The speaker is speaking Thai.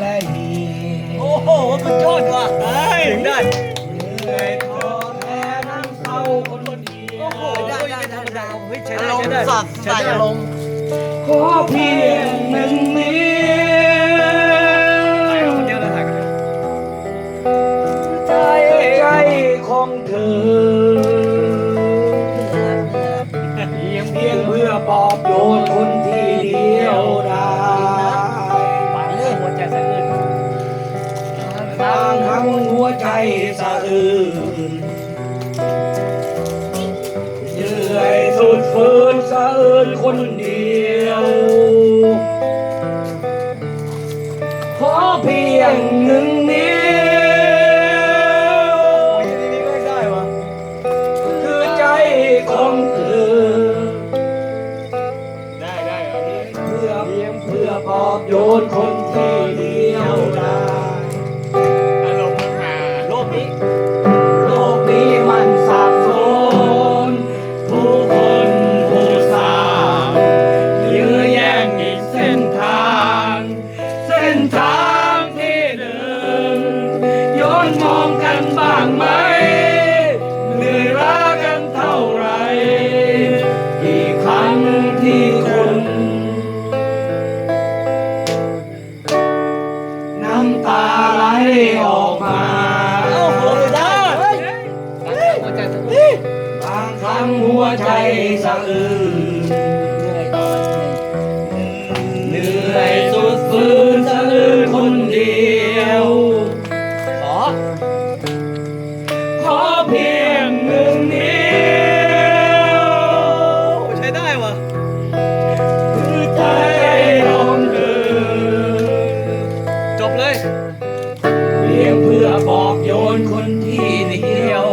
และหีโอ้โหมันยอดว่ะได้ถึงได้ เหนื่อยท้อแท้นั่งเศร้าคนเดียโอ้โหวได้ได้ธรรมดาเฮ้ยใช้อาได้รมใช้ณ์ได้สัตว์ใช้ใส่ได้อารมณ์ขอเพียงหนึ่งนิ้ถ่ายวกับคนเดียวแล้วถ่ายกันใจใจของเธอเพียงเพียงเพื่อปลอบโยนคนที่ เดียวได้ปังเลยหัวใจสะอื้นบางครั้งหัวใจสะอื้นเหนื่อยสุดฝืนสะอื้นคนเดียว ขอเพียงหนึ่ง เพื่อปอบโยนคนที่เดียวได้อารมณ์มันมาโลกนี้ โลกนี้มันสับสนผู้คนผู้สร้างยื้อแย่งอีกเส้นทาง เส้นทางที่เดินย้อนมองกันบ้างไหม ทั้งหัวใจสะอื้นเหนื่อยต่อเหนื่อยสุดฝืนสะอื้นคนเดียว ขอ ขอเพียงหนึ่งนิ้วใช้ได้วะคือใจของเธอจบเลย เพียงเพื่อบอกโยนคนที่เดียว